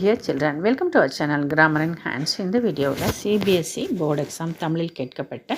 Dear children welcome to our channel grammar and hands இந்த வீடியோவில் CBSE board exam தமிழில் கேட்கப்பட்ட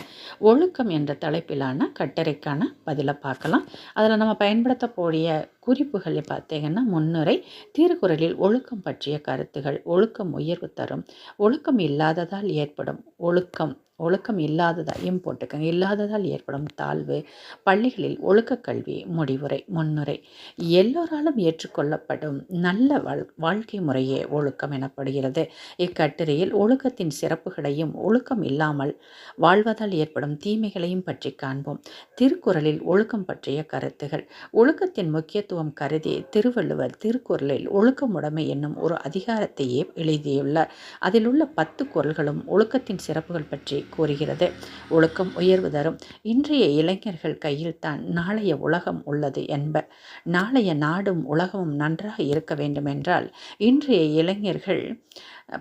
ஒழுக்கம் என்ற தலைப்பிலான கட்டுரைக்கான பதிலை பார்க்கலாம். அதில் நம்ம பயன்படுத்தக்கூடிய குறிப்புகளில் பார்த்தீங்கன்னா முன்னுரை திருக்குறளில் ஒழுக்கம் பற்றிய கருத்துகள் ஒழுக்கம் உயர்வு தரும் ஒழுக்கம் இல்லாததால் ஏற்படும் ஒழுக்கம் ஒழுக்கம் இல்லாததாயும் போட்டுக்கோங்க இல்லாததால் ஏற்படும் தாழ்வு பள்ளிகளில் ஒழுக்க கல்வி முடிவுரை முன்னுரை எல்லோராலும் ஏற்றுக்கொள்ளப்படும் நல்ல வாழ் வாழ்க்கை முறையே ஒழுக்கம் எனப்படுகிறது. இக்கட்டுரையில் ஒழுக்கத்தின் சிறப்புகளையும் ஒழுக்கம் இல்லாமல் வாழ்வதால் ஏற்படும் தீமைகளையும் பற்றி காண்போம். திருக்குறளில் ஒழுக்கம் பற்றிய கருத்துகள் ஒழுக்கத்தின் முக்கியத்துவம் கருதி திருவள்ளுவர் திருக்குறளில் ஒழுக்கமுடைமை என்னும் ஒரு அதிகாரத்தையே எழுதியுள்ளார். அதில் உள்ள பத்து குரல்களும் ஒழுக்கத்தின் சிறப்புகள் பற்றி கூறுகிறது. ஒழுக்கம் உயர்வு தரும். இன்றைய இளைஞர்கள் கையில் தான் நாளைய உலகம் உள்ளது என்ப நாளைய நாடும் உலகமும் நன்றாக இருக்க வேண்டுமென்றால் இன்றைய இளைஞர்கள்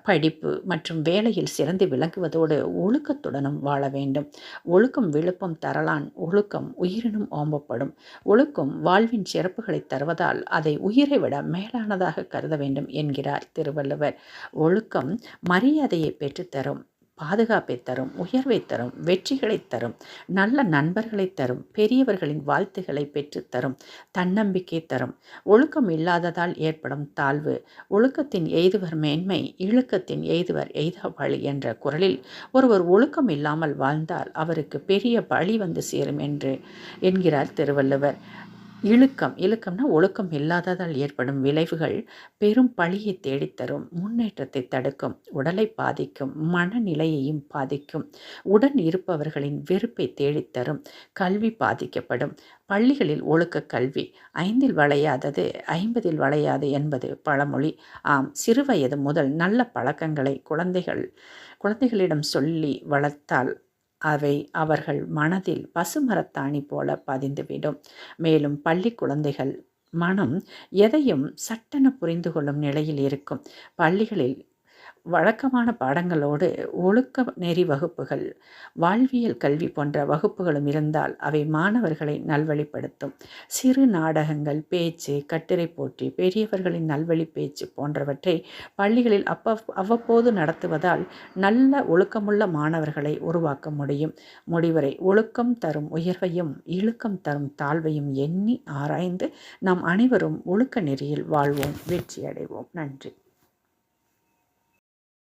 படிப்பு மற்றும் வேலையில் சிறந்து விளங்குவதோடு ஒழுக்கத்துடனும் வாழ வேண்டும். ஒழுக்கம் விழுப்பம் தரலான் ஒழுக்கம் உயிரினும் ஓம்பப்படும். ஒழுக்கம் வாழ்வின் சிறப்புகளை தருவதால் அதை உயிரை விட மேலானதாக கருத வேண்டும் என்கிறார் திருவள்ளுவர். ஒழுக்கம் மரியாதையை பெற்றுத்தரும் பாதுகாப்பை தரும் உயர்வை தரும் வெற்றிகளை தரும் நல்ல நண்பர்களை தரும் பெரியவர்களின் வாழ்த்துக்களை பெற்றுத்தரும் தன்னம்பிக்கை தரும். ஒழுக்கம் இல்லாததால் ஏற்படும் தாழ்வு ஒழுக்கத்தின் எய்துவர் மேன்மை இழுக்கத்தின் எய்துவர் எய்த வழி என்ற குரலில் ஒருவர் ஒழுக்கம் இல்லாமல் வாழ்ந்தால் அவருக்கு பெரிய பழி வந்து சேரும் என்று என்கிறார் திருவள்ளுவர். இழுக்கம். இழுக்கம்னா ஒழுக்கம் இல்லாததால் ஏற்படும் விளைவுகள் பெரும் பழியை தேடித்தரும் முன்னேற்றத்தை தடுக்கும் உடலை பாதிக்கும் மனநிலையையும் பாதிக்கும் உடன் இருப்பவர்களின் வெறுப்பை தேடித்தரும் கல்வி பாதிக்கப்படும். பள்ளிகளில் ஒழுக்க கல்வி ஐந்தில் வளையாதது ஐம்பதில் வளையாது என்பது பழமொழி. ஆம் சிறுவயது முதல் நல்ல பழக்கங்களை குழந்தைகள் குழந்தைகளிடம் சொல்லி வளர்த்தால் அவை அவர்கள் மனதில் பசுமரத்தாணி போல பதிந்துவிடும். மேலும் பள்ளி குழந்தைகள் மனம் எதையும் சட்டென புரிந்து கொள்ளும் நிலையில் இருக்கும். பள்ளிகளில் வழக்கமான பாடங்களோடு ஒழுக்க நெறி வகுப்புகள் வாழ்வியல் கல்வி போன்ற வகுப்புகளும் இருந்தால் அவை மாணவர்களை நல்வழிப்படுத்தும். சிறு நாடகங்கள் பேச்சு கட்டுரை போட்டி பெரியவர்களின் நல்வழி பேச்சு போன்றவற்றை பள்ளிகளில் அப்ப அவ்வப்போது நடத்துவதால் நல்ல ஒழுக்கமுள்ள மாணவர்களை உருவாக்க முடியும். முடிவரை ஒழுக்கம் தரும் உயர்வையும் இழுக்கம் தரும் தாழ்வையும் எண்ணி ஆராய்ந்து நாம் அனைவரும் ஒழுக்க நெறியில் வாழ்வோம் வெற்றி அடைவோம் நன்றி.